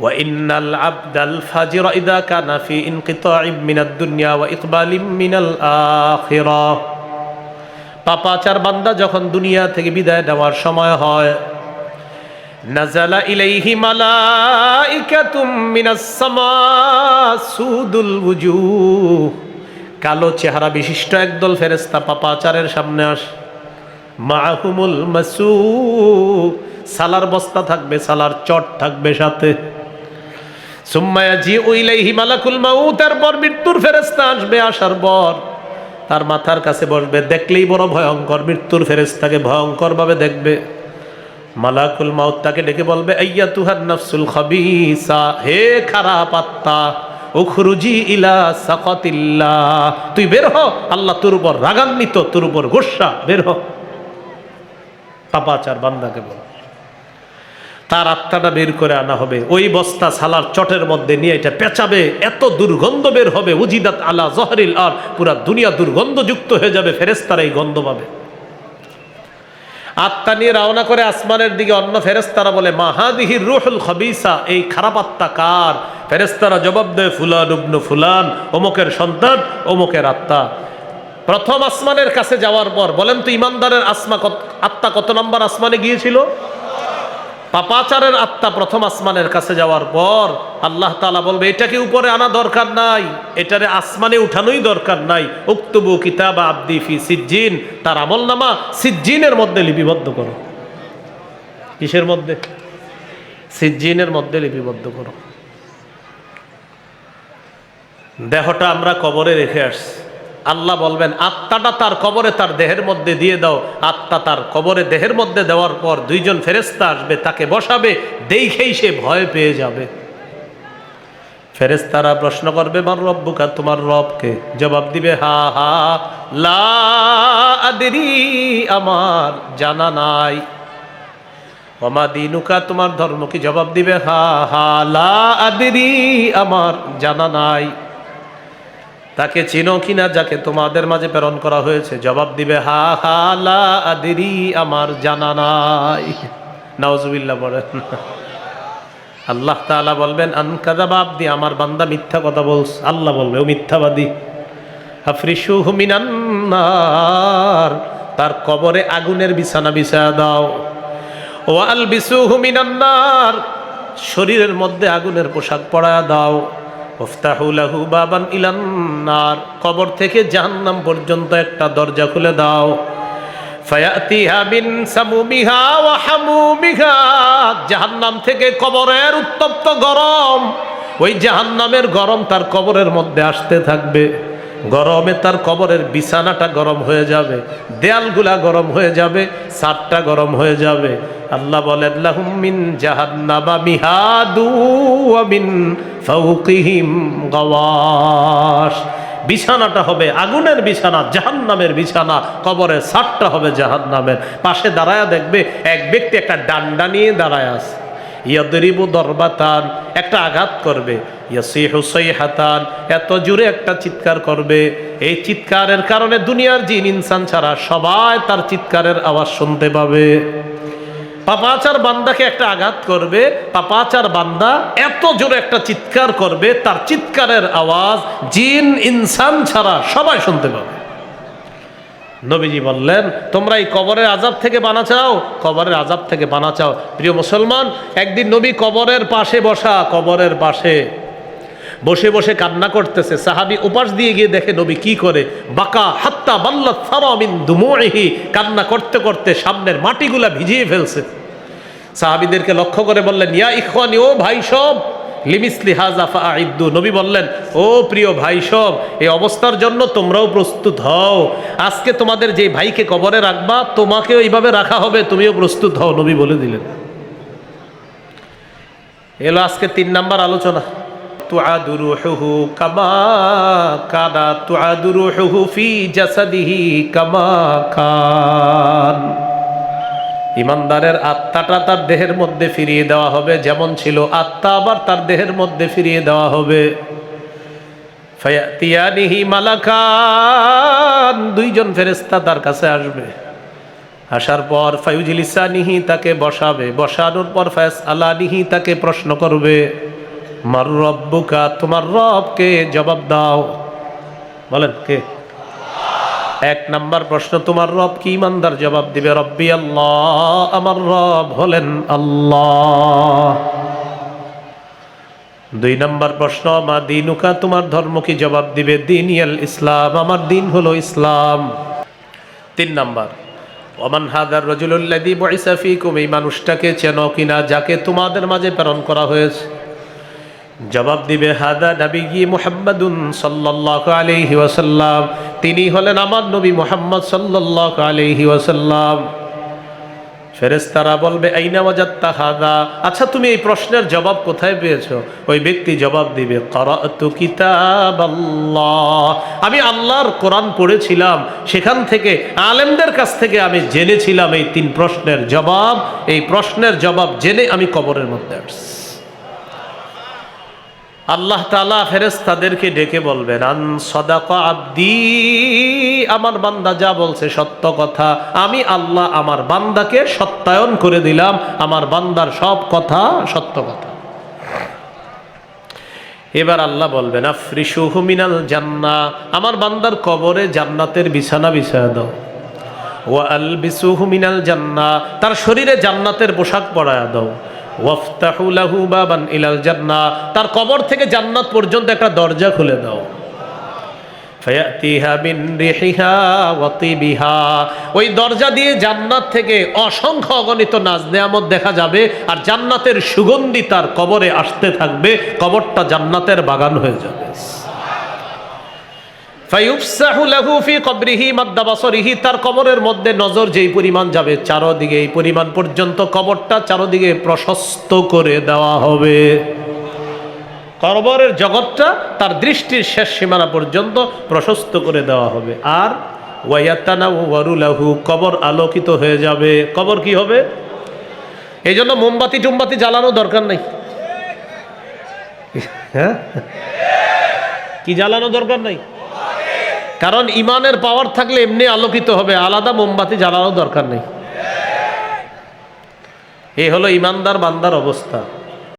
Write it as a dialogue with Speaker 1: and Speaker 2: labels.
Speaker 1: وإن العبد الفاجر إذا كان في انقطاع من الدنيا وإقبال من الآخرة পাপাচার বান্দা যখন দুনিয়া থেকে বিদায় নেওয়ার সময় হয় নাজালা ইলাইহি মালাইকাতুম মিনাস সামা সুদুল ওয়ুজুহ কালো চেহারা বিশিষ্ট একদল ফেরেশতা পাপাচারের সামনে আসে মাহুমুল মাসু সালার বস্তা থাকবে সালার চট থাকবে সাথে সুম্মায়া জি উইলাইহি তারপর মৃত্যুর ফেরেশতা আসবে আসার পর। তার মাথার কাছে বসবে, দেখলেই বড় ভয়ঙ্কর, মৃত্যুর ফেরেশতাকে ভয়ঙ্কর ভাবে দেখবে। মালাকুল মাউত তাকে ডেকে বলবে আইয়া তুহার নফসুল খবিসা, হে খারাপ আত্মা, উখরুজি ইলা সাকাতিল্লাহ, তুই বের হ, আল্লাহ তোর উপর রাগান্বিত, তোর উপর গোসা, বের হ। পাপাচার বান্দাকে বল তার আত্মাটা বের করে আনা হবে। ওই বস্তা সালার চটের মধ্যে নিয়ে এটা পেঁচাবে, এত দুর্গন্ধ বের হবে। উজিদাত আলা জহরিল আর পুরা দুনিয়া দুর্গন্ধযুক্ত হয়ে যাবে ফেরেস্তারা এই গন্ধ পাবে। আত্মা নিয়ে রওনা করে আসমানের দিকে অন্য ফেরেস্তারা বলে মাহাদিহির রুহুল খবিসা, এই খারাপ আত্মা কার? ফেরেস্তারা জবাব দেয়, ফুলান উবনু ফুলান, অমুকের সন্তান, অমুকের আত্মা। প্রথম আসমানের কাছে যাওয়ার পর বলেন তো, ইমানদারের আসমা কত, আত্মা কত নম্বর আসমানে গিয়েছিল? পাপাচারের আত্মা প্রথম আসমানের কাছে যাওয়ার পর আল্লাহ তালা বলবে এটাকে উপরে আনা দরকার নাই? এটারে আসমানে উঠানোই দরকার নাই। উক্তবু কিতাব আব্দি ফি সিজ্জিন। তার আমল নামা সিজ্জিনের মধ্যে লিপিবদ্ধ করো। কিসের মধ্যে? সিজ্জিনের মধ্যে লিপিবদ্ধ করো। দেহটা আমরা কবরে রেখে আসছি। আল্লাহ বলবেন, আত্মাটা তার কবরে তার দেহের মধ্যে দিয়ে দাও। আত্মা তার কবরে দেহের মধ্যে দেওয়ার পর দুইজন ফেরেস্তা আসবে, তাকে বসাবে, দেখেই সে ভয় পেয়ে যাবে। ফেরেস্তারা প্রশ্ন করবে, মার রব্বুকা, তোমার রবকে জবাব দিবে, হা হা, লা আমার জানা নাই। ওমা দিনুকা, তোমার ধর্ম কি? জবাব দিবে, হা হা, লা আদরি আমার জানা নাই। তাকে চিনো কিনা যাকে তোমাদের মাঝে প্রেরণ করা হয়েছে? জবাব দিবে, হা হা, লা আদরি আমার জানা নাই। নাউজুবিল্লাহ বলেন। আল্লাহ তাআলা বলবেন আনকাদাবাব দি আমার বান্দা মিথ্যা কথা বলস আল্লাহ বলবে, ও মিথ্যাবাদী। আফরিসু হুমিনান্নার তার কবরে আগুনের বিছানা বিছায়া দাও। ও আল বিসু হুমিনান্নার শরীরের মধ্যে আগুনের পোশাক পরায়া দাও। ওফতাহুলাহু বাবান ইলান্নার কবর থেকে জাহান্নাম পর্যন্ত একটা দরজা খুলে দাও। জাহান্নাম থেকে কবরের উত্তপ্ত গরম। ওই জাহান্নামের গরম তার কবরের মধ্যে আসতে থাকবে। গরমে তার কবরের বিছানাটা গরম হয়ে যাবে, দেয়ালগুলা গরম হয়ে যাবে সারটা গরম হয়ে যাবে। আল্লাহ বলেন, লাহুম মিন জাহান্নামা মিন গাওয়াশ। বিছানাটা হবে আগুনের বিছানা, জাহান্নামের বিছানা, কবরের সারটা হবে জাহান্নামের। পাশে দাঁড়ায়া দেখবে এক ব্যক্তি একটা ডান্ডা নিয়ে দাঁড়ায় আছে। ইয়াদরিবু দরবাতান, একটা আঘাত করবে। ইয়াসিহু সাইহাতান এত জোরে একটা চিৎকার করবে। এই চিৎকারের কারণে দুনিয়ার জিন, ইনসান ছাড়া সবাই তার চিৎকারের আওয়াজ শুনতে পাবে। পাপাচার বান্দাকে একটা আঘাত করবে, পাপাচার বান্দা এত জোরে একটা চিৎকার করবে, তার চিৎকারের আওয়াজ জিন, ইনসান ছাড়া সবাই শুনতে পাবে। নবীজি বললেন, তোমরা এই কবরের আজাব থেকে বানা চাও? কবরের আজাব থেকে বানা চাও। প্রিয় মুসলমান, একদিন নবী কবরের পাশে বসা, কবরের পাশে বসে বসে কান্না করতেছে। সাহাবি উপাস দিয়ে গিয়ে দেখে নবী কি করে? বাকা হাত্তা বাল্লাত ফারামিন দুমুহি কান্না করতে করতে সামনের মাটিগুলা ভিজিয়ে ফেলছে। সাহাবিদেরকে লক্ষ্য করে বললেন, ইয়া ইখওয়ানি, ও ভাই সব লিমিসলি হাজাফা আইদ্দু নবী বললেন, ও প্রিয় ভাই সব, এই অবস্থার জন্য তোমরাও প্রস্তুত হও। আজকে তোমাদের যে ভাইকে কবরে রাখবা, তোমাকেও এইভাবে রাখা হবে, তুমিও প্রস্তুত হও, নবী বলে দিলেন। এলো আজকে তিন নাম্বার আলোচনা। তুআদু রূহুহু কামা কানা, তুআদু রূহুহু ফি জাসাদিহি কামা কান। ইমানদারের আত্মাটা তার দেহের মধ্যে ফিরিয়ে দেওয়া হবে, যেমন ছিল আত্মা আবার তার দেহের মধ্যে ফিরিয়ে দেওয়া হবে। ফায়াতিয়ানিহি মালাকান, দুইজন ফেরেশতা তার কাছে আসবে। আসার পর ফায়ুজিলিসানিহি তাকে বসাবে। বসানোর পর ফায়াস আলানিহি তাকে প্রশ্ন করবে, মার রব্বুকা, তোমার রবকে জবাব দাও। বলেন, কে? এক নাম্বার প্রশ্ন, তোমার রব কি ইমানদার? জবাব দিবে, রব্বি আল্লাহ, আমার রব হলেন আল্লাহ। দুই নাম্বার প্রশ্ন, মা দিনুকা, তোমার ধর্ম কি? জবাব দিবে দিন ইয়াল ইসলাম, আমার দিন হলো ইসলাম। তিন নাম্বার, ওমান হাদার রজুল্লাদি বয়সা ফিকুম, এই মানুষটাকে চেনো কিনা, যাকে তোমাদের মাঝে প্রেরণ করা হয়েছে। জবাব দিবে, হাদা নবী গিয়ে মোহাম্মদুন সাল্লাহ আলহি ওয়াসাল্লাম। তিনি হলেন আমার নবী মোহাম্মদ সাল্লাহ আলহি ওয়াসাল্লাম। ফেরেস্তারা বলবে, আইনা ওয়াজাত্তা হাদা? আচ্ছা তুমি এই প্রশ্নের জবাব কোথায় পেয়েছ? ওই ব্যক্তি জবাব দিবে, করাতু কিতাব আমি আল্লাহর কোরআন পড়েছিলাম, সেখান থেকে আলেমদের কাছ থেকে আমি জেনেছিলাম এই তিন প্রশ্নের জবাব। এই প্রশ্নের জবাব জেনে আমি কবরের মধ্যে আসছি। আল্লাহ তালা ফেরেস তাদেরকে ডেকে বলবেন, আন সদাক আব্দি, আমার বান্দা যা বলছে সত্য কথা। আমি আল্লাহ আমার বান্দাকে সত্যায়ন করে দিলাম, আমার বান্দার সব কথা সত্য কথা। এবার আল্লাহ বলবেন মিনাল জান্না আমার বান্দার কবরে জান্নাতের বিছানা বিছায়া দাও। ও আল মিনাল জান্না তার শরীরে জান্নাতের পোশাক পরায়া দাও। তার কবর থেকে জান্নাত পর্যন্ত একটা দরজা খুলে দাও। ওই দরজা দিয়ে জান্নাত থেকে অসংখ্য অগণিত নাজ নেয়ামত দেখা যাবে আর জান্নাতের সুগন্ধি তার কবরে আসতে থাকবে, কবরটা জান্নাতের বাগান হয়ে যাবে। তার কবরের মধ্যে নজর যেই পরিমাণ যাবে, চারদিকে এই পরিমাণ পর্যন্ত কবরটা চারদিকে প্রশস্ত করে দেওয়া হবে। কবরের জগৎটা তার দৃষ্টির শেষ সীমানা পর্যন্ত প্রশস্ত করে দেওয়া হবে। আর ওয়ারুলাহু কবর আলোকিত হয়ে যাবে। কবর কি হবে? এই জন্য মোমবাতি টুমবাতি জ্বালানো দরকার নেই। হ্যাঁ? কি জ্বালানো দরকার নাই? কারণ ইমানের পাওয়ার থাকলে এমনি আলোকিত হবে, আলাদা মোমবাতি জ্বালানোর দরকার নেই। এ হলো ইমানদার বান্দার অবস্থা।